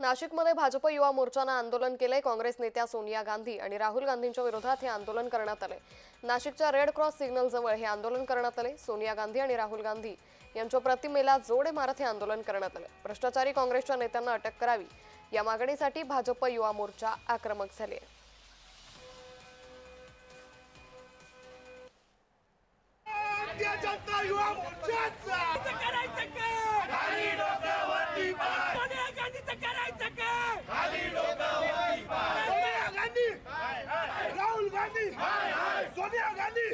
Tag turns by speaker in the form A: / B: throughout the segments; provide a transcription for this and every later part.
A: नाशिकमध्ये भाजप युवा मोर्चानं आंदोलन केलंय. काँग्रेस नेत्या सोनिया गांधी आणि राहुल गांधींच्या विरोधात हे आंदोलन करण्यात आले नाशिकच्या रेड क्रॉस सिग्नल जवळ हे आंदोलन करण्यात आले सोनिया गांधी आणि राहुल गांधी यांच्या प्रतिमेला जोडे मारत हे आंदोलन करण्यात आले भ्रष्टाचारी काँग्रेसच्या नेत्यांना अटक करावी या मागणीसाठी भाजप युवा मोर्चा आक्रमक झाले आहे
B: भारतीय जनता युवा मोर्चाचा
C: सोनिया गांधीचं करायचं काय
B: सोनिया गांधी राहुल गांधी सोनिया गांधी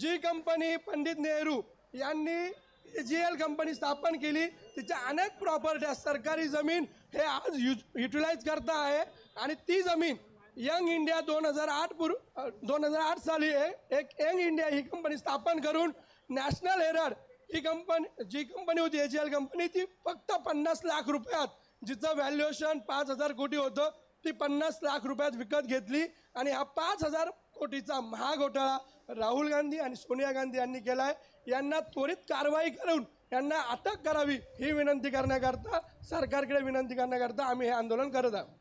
D: जी कंपनी पंडित नेहरू यांनी जी एल कंपनी स्थापन केली तिच्या अनेक प्रॉपर्ट्या सरकारी जमीन हे आज युटिलाइज करता आहे. आणि ती जमीन यंग इंडिया दोन हजार आठ पूर्व दोन हजार आठ साली ए- एक यंग इंडिया ही कंपनी स्थापन करून नॅशनल हेरड ही कंपनी जी कंपनी होती एच एल कंपनी ती फक्त पन्नास लाख रुपयात जिचं व्हॅल्युएशन पाच हजार कोटी होतं ती पन्नास लाख रुपयात विकत घेतली. आणि हा पाच हजार कोटीचा महाघोटाळा राहुल गांधी आणि सोनिया गांधी यांनी केला आहे यांना त्वरित कारवाई करून यांना अटक करावी ही विनंती करण्याकरता सरकारकडे विनंती करण्याकरता आम्ही हे आंदोलन करत आहोत.